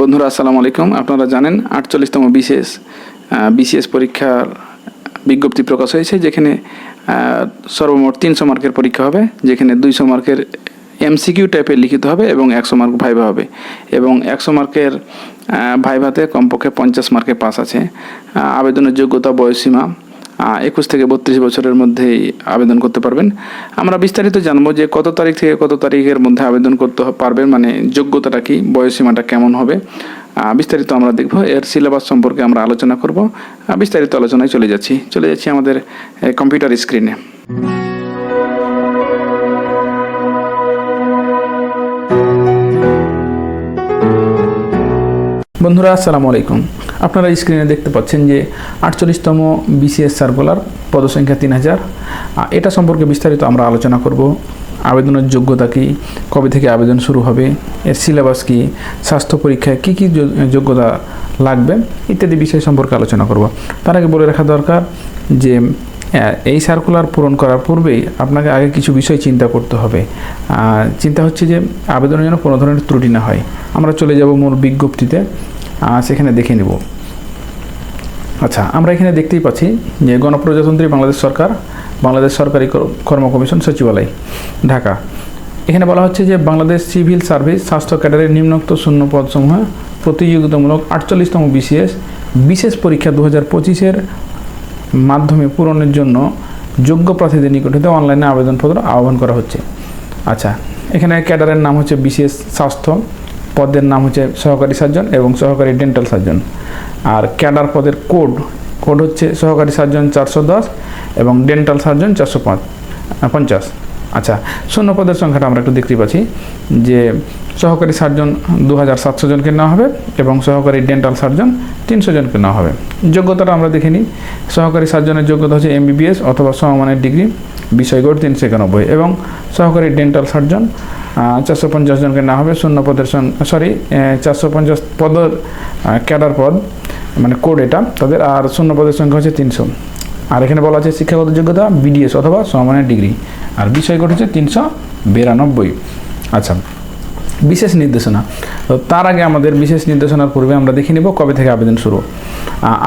বন্ধুরা, আসসালামু আলাইকুম। আপনারা জানেন আটচল্লিশতম বিশেষ বিসিএস পরীক্ষার বিজ্ঞপ্তি প্রকাশ হয়েছে, যেখানে সর্বমোট তিনশো মার্কের পরীক্ষা হবে, যেখানে দুইশো মার্কের এমসিকিউ টাইপের লিখিত হবে এবং একশো মার্ক ভাইভা হবে। এবং একশো মার্কের ভাইভাতে কমপক্ষে পঞ্চাশ মার্কে পাস আছে। আবেদনের যোগ্যতা বয়সীমা একুশ থেকে বত্রিশ বছরের মধ্যেই আবেদন করতে পারবেন। আমরা বিস্তারিত জানব যে কত তারিখ থেকে কত তারিখের মধ্যে আবেদন করতে পারবেন মানে যোগ্যতাটা কি বয়সীমাটা কেমন হবে বিস্তারিত আমরা দেখব। এর সিলেবাস সম্পর্কে আমরা আলোচনা করব। বিস্তারিত আলোচনায় চলে যাচ্ছি। চলে যাচ্ছি আমাদের কম্পিউটার স্ক্রিনে। বন্ধুরা, আসসালামু আলাইকুম। আপনারা স্ক্রিনে দেখতে পাচ্ছেন যে আটচল্লিশতম বিসিএস সার্কুলার পদসংখ্যা তিন হাজার। এটা সম্পর্কে বিস্তারিত আমরা আলোচনা করব। আবেদনের যোগ্যতা কী? কবে থেকে আবেদন শুরু হবে? এর সিলেবাস কী? স্বাস্থ্য পরীক্ষায় কী কী যোগ্যতা লাগবে? ইত্যাদি বিষয় সম্পর্কে আলোচনা করব। তার আগে বলে রাখা দরকার যে এই সার্কুলার পূরণ করার পূর্বেই আপনাকে আগে কিছু বিষয় চিন্তা করতে হবে। চিন্তা হচ্ছে যে, আবেদনের জন্য কোনো ধরনের ত্রুটি না হয়। আমরা চলে যাব মূল বিজ্ঞপ্তিতে। সেখানে দেখে নেব। আচ্ছা আমরা এখানে দেখতেই পাচ্ছি যে গণপ্রজাতন্ত্রী বাংলাদেশ সরকার, বাংলাদেশ সরকারি কর্ম কমিশন সচিবালয়, ঢাকা। এখানে বলা হচ্ছে যে বাংলাদেশ সিভিল সার্ভিস স্বাস্থ্য ক্যাডারের নিম্নোক্ত শূন্য পদসমূহ প্রতিযোগিতামূলক আটচল্লিশতম বিসিএস, বিশেষ পরীক্ষা দু হাজার পঁচিশের মাধ্যমে পূরণের জন্য যোগ্য প্রার্থীদের নিকট হতে অনলাইনে আবেদনপত্র আহ্বান করা হচ্ছে। আচ্ছা এখানে ক্যাডারের নাম হচ্ছে বিশেষ স্বাস্থ্য। পদের নাম হচ্ছে সহকারী সার্জন এবং সহকারী ডেন্টাল সার্জন আর ক্যাডার পদের কোড কোড হচ্ছে সহকারী সার্জন চারশো দশ এবং ডেন্টাল সার্জন চারশো পাঁচ পঞ্চাশ। আচ্ছা শূন্য পদের সংখ্যাটা আমরা একটু দেখতে পাচ্ছি যে সহকারী সার্জন দু হাজার সাতশো জনকে নেওয়া হবে এবং সহকারী ডেন্টাল সার্জন তিনশো জনকে নেওয়া হবে। যোগ্যতাটা আমরা দেখে নিই। সহকারী সার্জনের যোগ্যতা হচ্ছে এমবিবিএস অথবা সমমানের ডিগ্রি বিষয়গড় তিনশো একানব্বই এবং সহকারী ডেন্টাল সার্জন চারশো পঞ্চাশ জনকে না হবে, শূন্য পদের সরি চারশো পঞ্চাশ পদের ক্যাডার পদ মানে কোড এটা, তাদের, আর শূন্য পদের সংখ্যা হচ্ছে তিনশো। আর এখানে বলা আছে শিক্ষাগত যোগ্যতা বিডিএস অথবা সমমানের ডিগ্রি। আর বিষয়গত হচ্ছে তিনশো বিরানব্বই। আচ্ছা বিশেষ নির্দেশনা। তো তার আগে আমাদের বিশেষ নির্দেশনার পূর্বে আমরা দেখে নেব কবে থেকে আবেদন শুরু।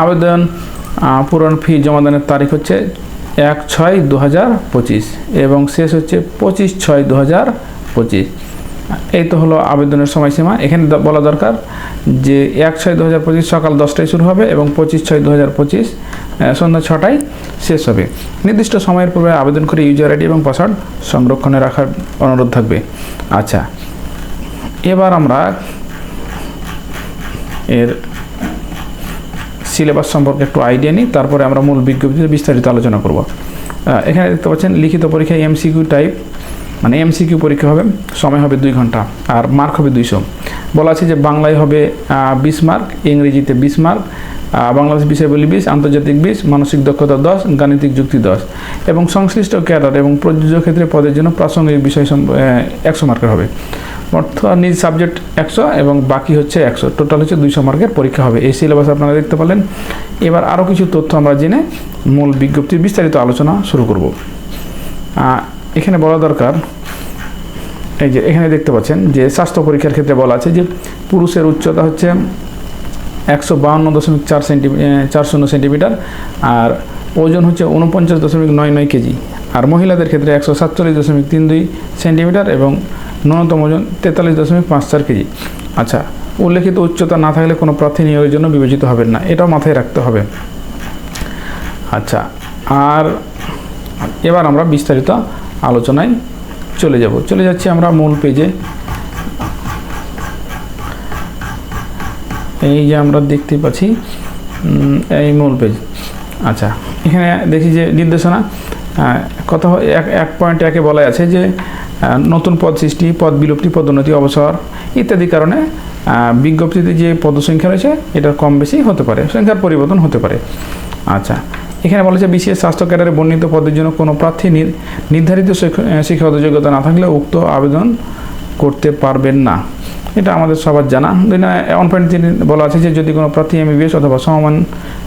আবেদন পূরণ ফি জমাদানের তারিখ হচ্ছে এক ছয় দু হাজার পঁচিশ এবং শেষ হচ্ছে পঁচিশ ছয় দু হাজার পঁচিশ। এই তো হলো আবেদনের সময়সীমা। এখানে বলা দরকার যে এক ছয় দু হাজার পঁচিশ সকাল দশটায় শুরু হবে এবং পঁচিশ ছয় দু হাজার পঁচিশ সন্ধ্যা ছটায় শেষ হবে। নির্দিষ্ট সময়ের পূর্বে আবেদন করে ইউজার আইডি এবং পাসওয়ার্ড সংরক্ষণে রাখার অনুরোধ থাকবে। আচ্ছা এবার আমরা এর সিলেবাস সম্পর্কে একটু আইডিয়া নিই, তারপরে আমরা মূল বিজ্ঞপ্তিতে বিস্তারিত আলোচনা করব। এখানে দেখতে পাচ্ছেন, লিখিত পরীক্ষায় এমসিকিউ টাইপ মানে এমসিকিউ পরীক্ষা হবে, সময় হবে দুই ঘণ্টা, আর মার্ক হবে দুইশো। বলা আছে যে বাংলায় হবে বিশ মার্ক ইংরেজিতে বিশ মার্ক বাংলাদেশ বিষয়বলী বিশ, আন্তর্জাতিক বিশ, মানসিক দক্ষতা দশ, গাণিতিক যুক্তি দশ। এবং সংশ্লিষ্ট ক্যাডার এবং প্রযোজ্য ক্ষেত্রে পদের জন্য প্রাসঙ্গিক বিষয় একশো মার্কের হবে। অর্থাৎ নিজ সাবজেক্ট একশো এবং বাকি হচ্ছে একশো। টোটাল হচ্ছে দুইশো মার্কের পরীক্ষা হবে। এই সিলেবাস আপনারা দেখতে পেলেন। এবার আরও কিছু তথ্য আমরা জেনে মূল বিজ্ঞপ্তির বিস্তারিত আলোচনা শুরু করব। এখানে বলা দরকার, এই যে এখানে দেখতে পাচ্ছেন যে স্বাস্থ্য পরীক্ষার ক্ষেত্রে বলা আছে যে পুরুষের উচ্চতা হচ্ছে একশো বাহান্ন দশমিক চার সেন্টিমি চার শূন্য সেন্টিমিটার আর ওজন হচ্ছে উনপঞ্চাশ দশমিক নয় নয় কেজি আর মহিলাদের ক্ষেত্রে একশো সাতচল্লিশ দশমিক তিন দুই সেন্টিমিটার এবং ন্যূনতম ওজন তেতাল্লিশ দশমিক পাঁচ চার কেজি। আচ্ছা উল্লেখিত উচ্চতা না থাকলে কোনো প্রার্থী নিয়োগের জন্য বিবেচিত হবেন না, এটাও মাথায় রাখতে হবে। আচ্ছা আর এবার আমরা বিস্তারিত আলোচনায় চলে যাব। চলে যাচ্ছি আমরা মূল পেজে এই যে আমরা দেখতে পাচ্ছি এই মূল পেজ আচ্ছা এখানে দেখি যে নির্দেশনা কথা এক এক পয়েন্ট একে বলা আছে যে নতুন পদ সৃষ্টি, পদ বিলুপ্তি পদোন্নতি অবসর ইত্যাদি কারণে বিজ্ঞপ্তিতে যে পদসংখ্যা রয়েছে এটা কম বেশি হতে পারে, সংখ্যার পরিবর্তন হতে পারে। আচ্ছা এখানে বলা বলেছে বিশেষ স্বাস্থ্য ক্যাডারে বর্ণিত পদের জন্য কোনো প্রার্থী নির- নির্ধারিত শিক্ষ- শিক্ষাগত যোগ্যতা না থাকলে উক্ত আবেদন করতে পারবেন না। এটা আমাদের সবার জানা। ওয়ান পয়েন্ট তিন বলা আছে যে, যদি কোনো প্রার্থী এমবিবিএস অথবা সমমান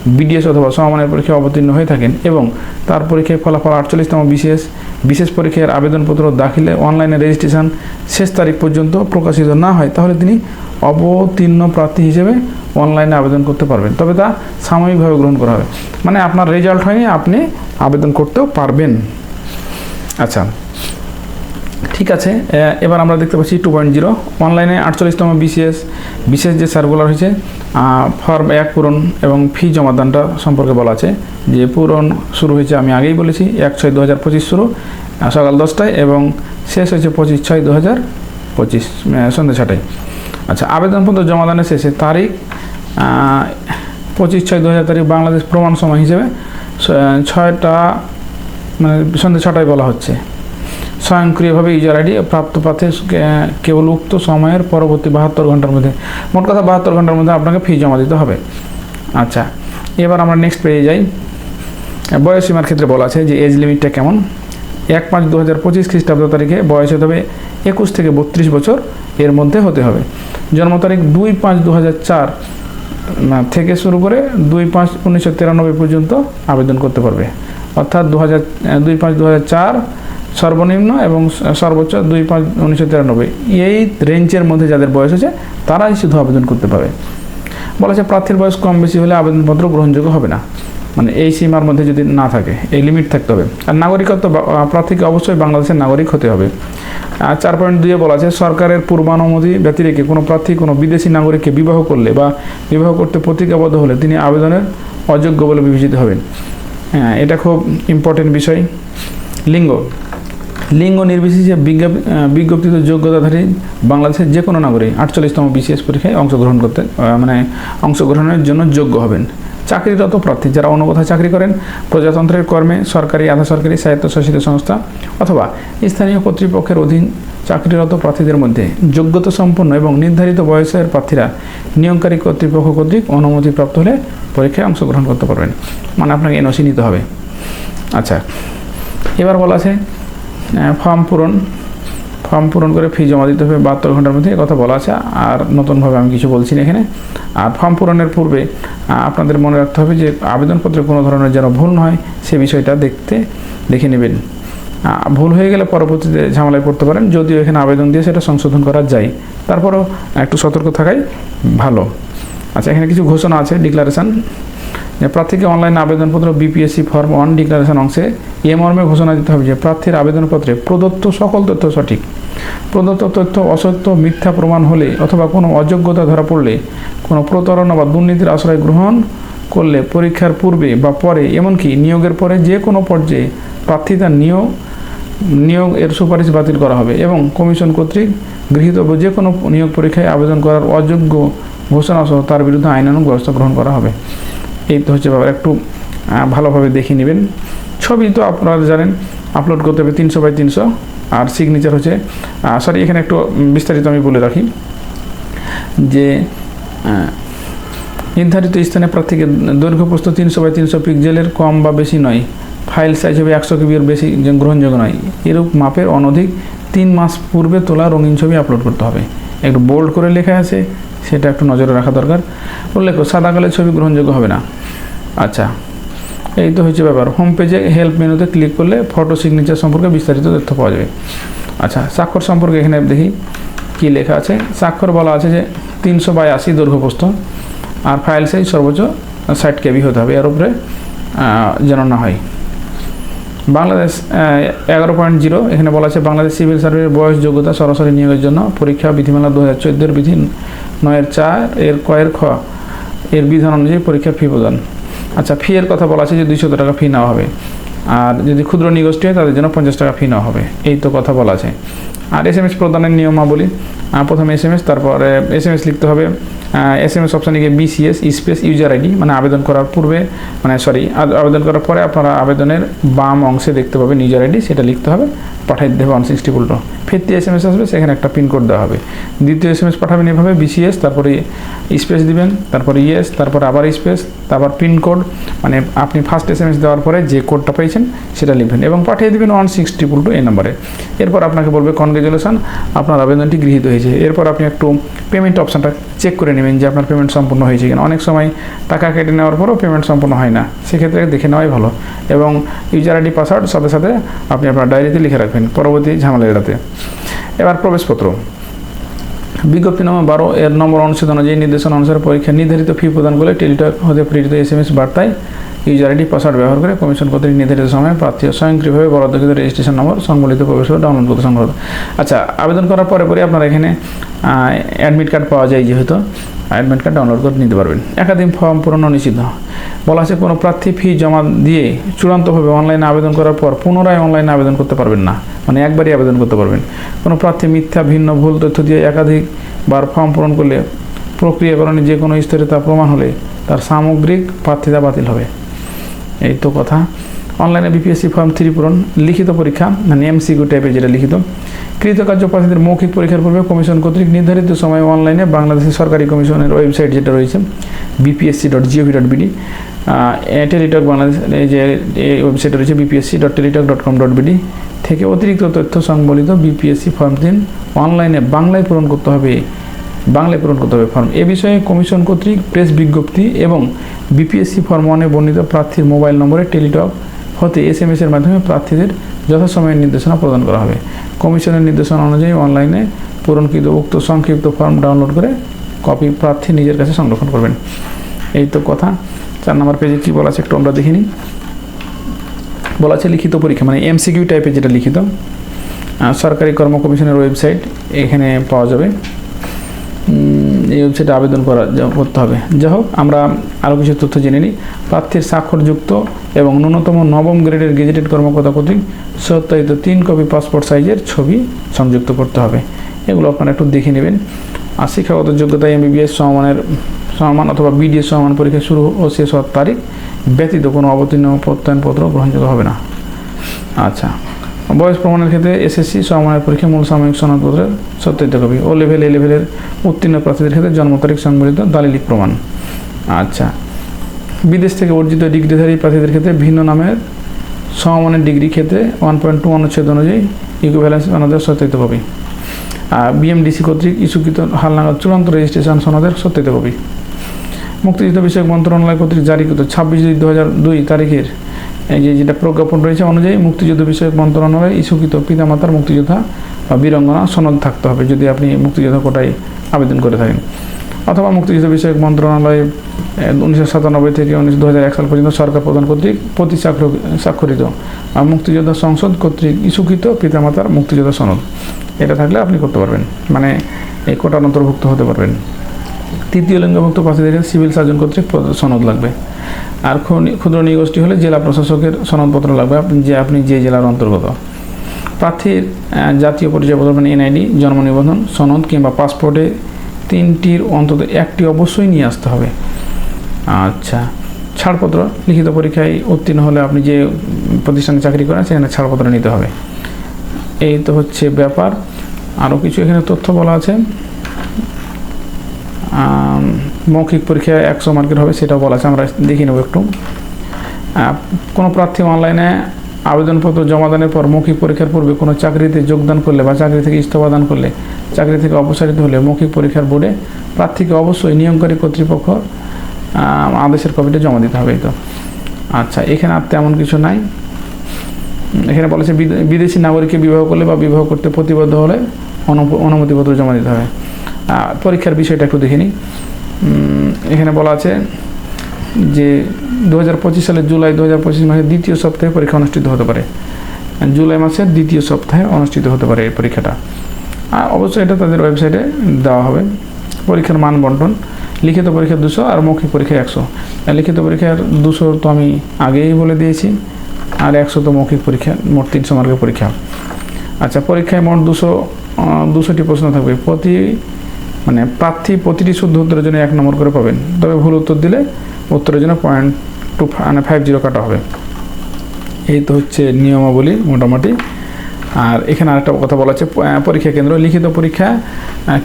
বিডিএস অথবা সমমানের পরীক্ষায় অবতীর্ণ হয়ে থাকেন এবং তার পরীক্ষায় ফলাফল আটচল্লিশতম বিশেষ বিশেষ পরীক্ষার আবেদনপত্র দাখিলে অনলাইনে রেজিস্ট্রেশন শেষ তারিখ পর্যন্ত প্রকাশিত না হয়, তাহলে তিনি অবতীর্ণ প্রার্থী হিসেবে অনলাইনে আবেদন করতে পারবেন। তবে তা সাময়িকভাবে গ্রহণ করা হবে। মানে আপনার রেজাল্ট হয়নি, আপনি আবেদন করতেও পারবেন। আচ্ছা ঠিক আছে। এবার আমরা দেখতে পাচ্ছি টু পয়েন্ট জিরো অনলাইনে আটচল্লিশতম বিসিএস বিশেষ যে সার্কুলার হয়েছে ফর্ম এক পূরণ এবং ফি জমাদানটা সম্পর্কে বলা আছে। যে পূরণ শুরু হয়েছে, আমি আগেই বলেছি, এক ছয় দু হাজার পঁচিশ শুরু সকাল দশটায় এবং শেষ হয়েছে পঁচিশ ছয় দু হাজার পঁচিশ সন্ধ্যে ছটায়। আচ্ছা আবেদনপত্র জমাদানের শেষে তারিখ পঁচিশ ছয় দু হাজার তারিখ বাংলাদেশ প্রমাণ সময় হিসেবে ছয়টা মানে সন্ধ্যে ছটায় বলা হচ্ছে। স্বয়ংক্রিয়ভাবে ইউজার আইডি প্রাপ্ত পাথে কেবল উক্ত সময়ের পরবর্তী বাহাত্তর ঘণ্টার মধ্যে, মোট কথা বাহাত্তর ঘণ্টার মধ্যে আপনাকে ফি জমা দিতে হবে। আচ্ছা এবার আমরা নেক্সট পেয়ে যাই। বয়স সীমার ক্ষেত্রে বলা আছে যে এজ লিমিটটা কেমন? এক পাঁচ দু হাজার পঁচিশ খ্রিস্টাব্দ তারিখে বয়স হতে হবে একুশ থেকে বত্রিশ বছর এর মধ্যে হতে হবে। জন্ম তারিখ দুই পাঁচ দু চার থেকে শুরু করে দুই পাঁচ উনিশশো তিরানব্বই পর্যন্ত আবেদন করতে পারবে। অর্থাৎ দু হাজার দুই পাঁচ দু চার সর্বনিম্ন এবং সর্বোচ্চ দুই পাঁচ উনিশশো তিরানব্বই। এই রেঞ্জের মধ্যে যাদের বয়স আছে, তারাই শুধু আবেদন করতে পারবে। বলা আছে প্রার্থীর বয়স কম বেশি হলে আবেদনপত্র গ্রহণযোগ্য হবে না। মানে এই সীমার মধ্যে যদি না থাকে, এই লিমিট থাকতে হবে। আর নাগরিকত্ব প্রার্থীকে অবশ্যই বাংলাদেশের নাগরিক হতে হবে। আর চার পয়েন্ট দুইয়ে বলা আছে, সরকারের পূর্বানুমতি ব্যতিরেকে কোনো প্রার্থী, কোনো বিদেশি নাগরিককে বিবাহ করলে বা বিবাহ করতে প্রতিজ্ঞাবদ্ধ হলে তিনি আবেদনের অযোগ্য বলে বিবেচিত হবেন। হ্যাঁ এটা খুব ইম্পর্টেন্ট বিষয়। লিঙ্গ। লিঙ্গ নির্বিশেষে বিজ্ঞাপ বিজ্ঞপ্তিত যোগ্যতাধারী বাংলাদেশের যে কোনো নাগরিক আটচল্লিশতম বিসিএস পরীক্ষায় অংশগ্রহণ করতে মানে অংশগ্রহণের জন্য যোগ্য হবেন। চাকরিরত প্রার্থী যারা অন্য কোথাও চাকরি করেন, প্রজাতন্ত্রের কর্মে সরকারি, আধা সরকারি স্বায়ত্তশাসিত সংস্থা অথবা স্থানীয় কর্তৃপক্ষের অধীন চাকরিরত প্রার্থীদের মধ্যে যোগ্যতা সম্পন্ন এবং নির্ধারিত বয়সের প্রার্থীরা নিয়োগকারী কর্তৃপক্ষ কর্তৃক অনুমতিপ্রাপ্ত হলে পরীক্ষায় অংশগ্রহণ করতে পারবেন। মানে আপনাকে এনওসি নিতে হবে। আচ্ছা এবার বলা আছে ফর্ম পূরণ ফর্ম পূরণ করে ফি জমা দিতে হবে বাহাত্তর ঘণ্টার মধ্যে কথা বলা আছে। আর নতুনভাবে আমি কিছু বলছি না এখানে। আর ফর্ম পূরণের পূর্বে আপনাদের মনে রাখতে হবে যে আবেদনপত্রে কোনো ধরনের যেন ভুল না হয় সে বিষয়টা দেখতে, দেখে নেবেন। ভুল হয়ে গেলে পরবর্তীতে ঝামেলায় পড়তে পারেন, যদিও এখানে আবেদন দিয়ে সেটা সংশোধন করা যায়। তারপরও একটু সতর্ক থাকাই ভালো। আচ্ছা এখানে কিছু ঘোষণা আছে, ডিক্লারেশন। প্রার্থীকে অনলাইন আবেদনপত্র, বিপিএসসি ফর্ম ওয়ান ডিক্লারেশন অংশে, এ মর্মে ঘোষণা দিতে হবে যে প্রার্থীর আবেদনপত্রে প্রদত্ত সকল তথ্য সঠিক। প্রদত্ত তথ্য অসত্য, মিথ্যা প্রমাণ হলে অথবা কোনো অযোগ্যতা ধরা পড়লে, কোনো প্রতারণা বা দুর্নীতির আশ্রয় গ্রহণ করলে পরীক্ষার পূর্বে বা পরে, এমনকি নিয়োগের পরে যে কোনো পর্যায়ে প্রার্থী তার নিয়োগ নিয়োগ এর সুপারিশ বাতিল করা হবে এবং কমিশন কর্তৃক গৃহীত যে কোনো নিয়োগ পরীক্ষায় আবেদন করার অযোগ্য ঘোষণা সহ তার বিরুদ্ধে আইনানুগ ব্যবস্থা গ্রহণ করা হবে। এই তো হচ্ছে ব্যাপার, একটু ভালোভাবে দেখে নেবেন। ছবি তো আপনারা জানেন, আপলোড করতে হবে তিনশো বাই তিনশো। আর সিগনেচার হচ্ছে সরি এখানে একটু বিস্তারিত আমি বলে রাখি যে নির্ধারিত স্থানে প্রার্থীকে দৈর্ঘ্য প্রস্থ তিনশো বাই তিনশো পিক্সেলের কম বা বেশি নয়। ফাইল সাইজ হবে একশো কিবির বেশি গ্রহণযোগ্য নয়। এরূপ মাপের অনধিক তিন মাস পূর্বে তোলা রঙিন ছবি আপলোড করতে হবে। একটু বোল্ড করে লেখা আছে, সেটা একটু নজরে রাখা দরকার। উল্লেখ সাদা কালের ছবি গ্রহণযোগ্য হবে না। আচ্ছা। এই তো হচ্ছে ব্যাপার। হোম পেজে হেল্প মেনুতে ক্লিক করলে ফটো সিগনেচার সম্পর্কে বিস্তারিত তথ্য পাওয়া যাবে। আচ্ছা স্বাক্ষর সম্পর্কে এখানে দেখি কি লেখা আছে। স্বাক্ষর বলা আছে যে তিনশো বাই আশি দৈর্ঘ্যপ্রস্থ আর ফাইল সাইজ সর্বোচ্চ ষাট কেবি হতে হবে। এর উপরে যেন না হয়। বাংলাদেশ এগারো পয়েন্ট জিরো এখানে বলা আছে বাংলাদেশ সিভিল সার্ভিসের বয়স, যোগ্যতা, সরাসরি নিয়োগের জন্য পরীক্ষা, বিধিমালা দু হাজার চোদ্দোর বিধি নয়ের চা এর কয়ের খ, এর বিধান অনুযায়ী পরীক্ষার ফি প্রদান। আচ্ছা ফি এর কথা বলা আছে যে দুইশত টাকা ফি নেওয়া হবে। আর যদি ক্ষুদ্র নিগোষ্ঠী হয়, তাদের জন্য পঞ্চাশ টাকা ফি নেওয়া হবে। এই তো কথা বলা আছে। আর এস এম এস প্রদানের নিয়মাবলী প্রথমে এস এম এস তারপরে এস এম এস লিখতে হবে এস এম এস অপশানে গিয়ে বিসিএস স্পেস ইউজার আইডি মানে আবেদন করার পূর্বে মানে সরি আবেদন করার পরে আপনারা আবেদনের বাম অংশে দেখতে পাবেন ইউজার আইডি সেটা লিখতে হবে পাঠিয়ে দেবে ওয়ান সিক্সটি উল্টো ফিরতি এস এম এস আসবে, সেখানে একটা পিনকোড দেওয়া হবে। দ্বিতীয় এস এম এস পাঠাবেন এভাবে বিসিএস তারপরে স্পেস দিবেন, তারপরে ইয়েস তারপর আবার স্পেস তারপর পিনকোড মানে আপনি ফার্স্ট এস এম এস দেওয়ার পরে যে কোডটা পেয়েছেন, সেটা লিখবেন এবং পাঠিয়ে দেবেন ওয়ান সিক্স ট্রিপল টু এই নাম্বারে এরপর আপনাকে বলবে কনগ্রেচুলেশন আপনার আবেদনটি গৃহীত হয়েছে। এরপর আপনি একটু পেমেন্ট অপশানটা চেক করে নেবেন যে আপনার পেমেন্ট সম্পূর্ণ হয়েছে কিনা। অনেক সময় টাকা কেটে নেওয়ার পরও পেমেন্ট সম্পূর্ণ হয় না। সেক্ষেত্রে দেখে নেওয়াই ভালো। এবং ইউজার আইডি পাসওয়ার্ড সাথে সাথে আপনি আপনার ডায়েরিতে লিখে রাখবেন পরবর্তী ঝামেলা এড়াতে। এবার প্রবেশপত্র। বিজ্ঞপ্তি নম্বর বারো, এর নম্বর অনুচ্ছেদ অনুযায়ী নির্দেশনা অনুসারে পরীক্ষা নির্ধারিত ফি প্রদান করলে টেলিটক হতে প্রেরিত এস এম এস বার্তায় ইউজার আইডি পাসওয়ার্ড ব্যবহার করে কমিশন কর্তৃক নির্ধারিত সময়ে প্রার্থী স্বয়ংক্রিয়ভাবে বরাদ্দকৃত রেজিস্ট্রেশন নম্বর সংবলিত প্রবেশ ডাউনলোড করতে সংগ্রহ আচ্ছা আবেদন করার পরে পরে আপনারা এখানে অ্যাডমিট কার্ড পাওয়া যায় যেহেতু অ্যাডমিট কার্ড ডাউনলোড করে নিতে পারবেন। একাধিক ফর্ম পূরণ নিষিদ্ধ। বলা আছে কোনো প্রার্থী ফি জমা দিয়ে চূড়ান্তভাবে অনলাইনে আবেদন করার পর পুনরায় অনলাইনে আবেদন করতে পারবেন না। মানে একবারই আবেদন করতে পারবেন। কোনো প্রার্থী মিথ্যা, ভিন্ন, ভুল তথ্য দিয়ে একাধিকবার ফর্ম পূরণ করলে প্রক্রিয়াকরণে যে কোনো স্তরে তা প্রমাণ হলে তার সামগ্রিক প্রার্থিতা বাতিল হবে। এই তো কথা। অনলাইনে বিপিএসসি ফর্ম থ্রি পূরণ, লিখিত পরীক্ষা মানে এমসিকিউ টাইপের যেটা লিখিত কৃতকার্য প্রার্থীদের মৌখিক পরীক্ষার পূর্বে কমিশন কর্তৃক নির্ধারিত সময় অনলাইনে বাংলাদেশের সরকারি কমিশনের ওয়েবসাইট যেটা রয়েছে BPSC dot GOV dot BD Teletalk Bangladesh যে ওয়েবসাইট রয়েছে BPSC dot Teletalk dot com dot BD থেকে অতিরিক্ত তথ্য সংবলিত বিপিএসসি ফর্ম তিন অনলাইনে বাংলায় পূরণ করতে হবে, বাংলায় পূরণ করতে হবে ফর্ম এ বিষয়ে কমিশন কর্তৃক প্রেস বিজ্ঞপ্তি এবং বিপিএসসি ফর্ম ওয়ানে বর্ণিত প্রার্থীর মোবাইল নম্বরে টেলিটক হতে এস এম এসের মাধ্যমে প্রার্থীদের যথাসময়ে নির্দেশনা প্রদান করা হবে। কমিশনের নির্দেশনা অনুযায়ী অনলাইনে পূরণকৃত উক্ত সংক্ষিপ্ত ফর্ম ডাউনলোড করে কপি প্রার্থী নিজের কাছে সংরক্ষণ করবেন। এই তো কথা। চার নম্বর পেজে কী বলা আছে একটু আমরা দেখিনি বলা আছে লিখিত পরীক্ষা মানে এমসিকিউ টাইপের যেটা লিখিত সরকারি কর্ম কমিশনের ওয়েবসাইট এখানে পাওয়া যাবে। এই ওয়েবসাইটে আবেদন করা করতে হবে। যাই হোক, আমরা আরও কিছু তথ্য জেনে নিই। প্রার্থীর স্বাক্ষরযুক্ত এবং ন্যূনতম নবম গ্রেডের গেজেটেড কর্মকর্তা কর্তৃক সত্যায়িত তিন কপি পাসপোর্ট সাইজের ছবি সংযুক্ত করতে হবে। এগুলো আপনারা একটু দেখে নেবেন। আর শিক্ষাগত যোগ্যতা এমবিবিএস সমমানের, সমমান অথবা বিডিএস সমমান পরীক্ষা শুরু ও শেষ হওয়ার তারিখ ব্যতীত কোনো অবতীর্ণ প্রত্যয়নপত্র গ্রহণযোগ্য হবে না। আচ্ছা। বয়স প্রমাণের ক্ষেত্রে এসএসসি সমমানের পরীক্ষা মূল সাময়িক সনদপত্রের সত্যায়িত কপি। ও লেভেল এ লেভেলের উত্তীর্ণ প্রার্থীদের ক্ষেত্রে জন্ম তারিখ সংবলিত দালিলিক প্রমাণ। আচ্ছা। বিদেশ থেকে অর্জিত ডিগ্রিধারী প্রার্থীদের ক্ষেত্রে ভিন্ন নামের সমমানের ডিগ্রি ক্ষেত্রে ওয়ান পয়েন্ট টু অনুচ্ছেদ অনুযায়ী ইকুভ্যালেন্স সনদের সত্যায়িত কপি। আর বিএমডিসি কর্তৃক ইস্যুকৃত হালনাগাদ চূড়ান্ত রেজিস্ট্রেশন সনদের সত্যায়িত কপি। মুক্তিযুদ্ধ বিষয়ক মন্ত্রণালয় কর্তৃক জারিকৃত ছাব্বিশ দুই দু হাজার দুই তারিখের এই যে যেটা প্রজ্ঞাপন রয়েছে অনুযায়ী মুক্তিযুদ্ধ বিষয়ক মন্ত্রণালয়ে ইস্যুকৃত পিতামাতার মুক্তিযোদ্ধা বা বীরঙ্গনা সনদ থাকতে হবে যদি আপনি মুক্তিযোদ্ধা কোটায় আবেদন করে থাকেন। অথবা মুক্তিযুদ্ধ বিষয়ক মন্ত্রণালয় উনিশশো সাতানব্বই থেকে উনিশশো দু হাজার এক সাল পর্যন্ত সরকার প্রদান কর্তৃক প্রতি স্বাক্ষর- স্বাক্ষরিত আর মুক্তিযোদ্ধা সংসদ কর্তৃক ইস্যুকৃত পিতামাতার মুক্তিযোদ্ধা সনদ। এটা থাকলে আপনি করতে পারবেন। মানে এই কোটার অন্তর্ভুক্ত হতে পারবেন। তৃতীয় লিঙ্গভুক্ত প্রার্থীদের সিভিল সার্জন কর্তৃক সনদ লাগবে। আর ক্ষুদ্র- নিগোষ্ঠী হলে জেলা প্রশাসকের সনদপত্র লাগবে। আপনি যে আপনি যে জেলার অন্তর্গত। প্রার্থীর জাতীয় পরিচয়পত্র মানে এনআইডি, জন্ম নিবন্ধন, সনদ কিংবা পাসপোর্টে তিনটির অন্তত একটি অবশ্যই নিয়ে আসতে হবে। আচ্ছা। ছাড়পত্র, লিখিত পরীক্ষায় উত্তীর্ণ হলে আপনি যে প্রতিষ্ঠানে চাকরি করেন সেখানে ছাড়পত্র নিতে হবে। এই তো হচ্ছে ব্যাপার। আরও কিছু এখানে তথ্য বলা আছে। মৌখিক পরীক্ষা একশো মার্কের হবে, সেটাও বলা আছে, আমরা দেখে নেব একটু। কোনো প্রার্থী অনলাইনে আবেদনপত্র জমা দানের পর মৌখিক পরীক্ষার পূর্বে কোনো চাকরিতে যোগদান করলে বা চাকরি থেকে ইস্তফা দান করলে, চাকরি থেকে অপসারিত হলে মৌখিক পরীক্ষার বোর্ডে প্রার্থীকে অবশ্যই নিয়মকারী কর্তৃপক্ষ আদেশের কপিটা জমা দিতে হবে তো। আচ্ছা এখানে আর তেমন কিছু নাই। এখানে বলেছে বিদে- বিদেশি নাগরিককে বিবাহ করলে বা বিবাহ করতে প্রতিবদ্ধ হলে অনুমতিপত্র জমা দিতে হবে। পরীক্ষার বিষয়টা একটু দেখে নিই। এখানে বলা আছে যে দু হাজার পঁচিশ সালের জুলাই দু হাজার পঁচিশ মাসের দ্বিতীয় সপ্তাহে পরীক্ষা অনুষ্ঠিত হতে পারে। জুলাই মাসের দ্বিতীয় সপ্তাহে অনুষ্ঠিত হতে পারে এই পরীক্ষাটা। আর অবশ্যই এটা তাদের ওয়েবসাইটে দেওয়া হবে। পরীক্ষার মান বন্টন, লিখিত পরীক্ষা দুশো আর মৌখিক পরীক্ষা একশো। লিখিত পরীক্ষার দুশো তো আমি আগেই বলে দিয়েছি, আর একশো তো মৌখিক পরীক্ষা, মোট তিনশো মার্কের পরীক্ষা। আচ্ছা পরীক্ষায় মোট দুশো দুশোটি প্রশ্ন থাকবে। প্রতি মানে প্রার্থী প্রতিটি শুদ্ধ উত্তরের জন্য এক নম্বর করে পাবেন। তবে ভুল উত্তর দিলে উত্তরের জন্য পয়েন্ট টু মানে ফাইভ জিরো কাটা হবে। এই তো হচ্ছে নিয়মাবলী মোটামুটি। আর এখানে আরেকটা কথা বলা আছে পরীক্ষা কেন্দ্র, লিখিত পরীক্ষা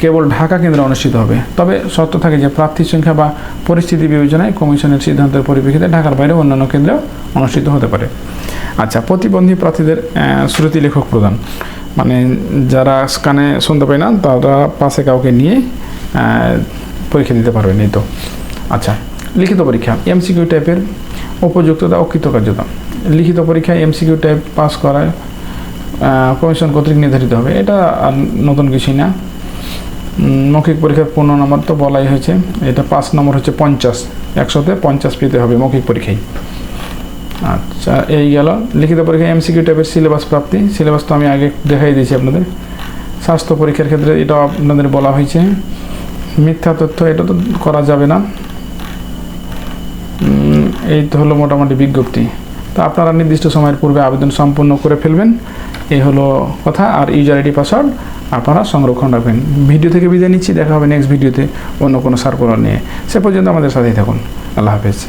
কেবল ঢাকা কেন্দ্রে অনুষ্ঠিত হবে। তবে শর্ত থাকে যে প্রার্থীর সংখ্যা বা পরিস্থিতি বিবেচনায় কমিশনের সিদ্ধান্তের পরিপ্রেক্ষিতে ঢাকার বাইরে অন্যান্য কেন্দ্রেও অনুষ্ঠিত হতে পারে। আচ্ছা প্রতিবন্ধী প্রার্থীদের শ্রুতি লেখক প্রদান। মানে যারা কানে শুনতে পায় না, তারা পাশে কাউকে নিয়ে পরীক্ষা দিতে পারবেন এই তো। আচ্ছা লিখিত পরীক্ষা এমসিকিউ টাইপের উপযুক্ততা ও কৃতকার্যতা। লিখিত পরীক্ষায় এমসিকিউ টাইপ পাস করায় কমিশন কর্তৃক নির্ধারিত হবে। এটা আর নতুন কিছুই না। মৌখিক পরীক্ষার পূর্ণ নম্বর তো বলাই হয়েছে। এটা পাঁচ নম্বর হচ্ছে পঞ্চাশ। একশোতে পঞ্চাশ পেতে হবে মৌখিক পরীক্ষায়। আচ্ছা এই গেল। লিখিত পরীক্ষায় এমসিকিউ টাইপের সিলেবাস প্রাপ্তি। সিলেবাস তো আমি আগে দেখাই দিয়েছি আপনাদের। স্বাস্থ্য পরীক্ষার ক্ষেত্রে এটা আপনাদের বলা হয়েছে। মিথ্যা তথ্য, এটা তো করা যাবে না। এই তো হলো মোটামুটি বিজ্ঞপ্তি। তো আপনারা নির্দিষ্ট সময়ের পূর্বে আবেদন সম্পূর্ণ করে ফেলবেন। এই হলো কথা। আর ইউজার আইডি পাসওয়ার্ড আপনারা সংরক্ষণ রাখবেন। ভিডিও থেকে বিদায় নিচ্ছি। দেখা হবে নেক্সট ভিডিওতে অন্য কোনো সার্কুলার নিয়ে। সে পর্যন্ত আমাদের সাথেই থাকুন। আল্লাহ হাফেজ।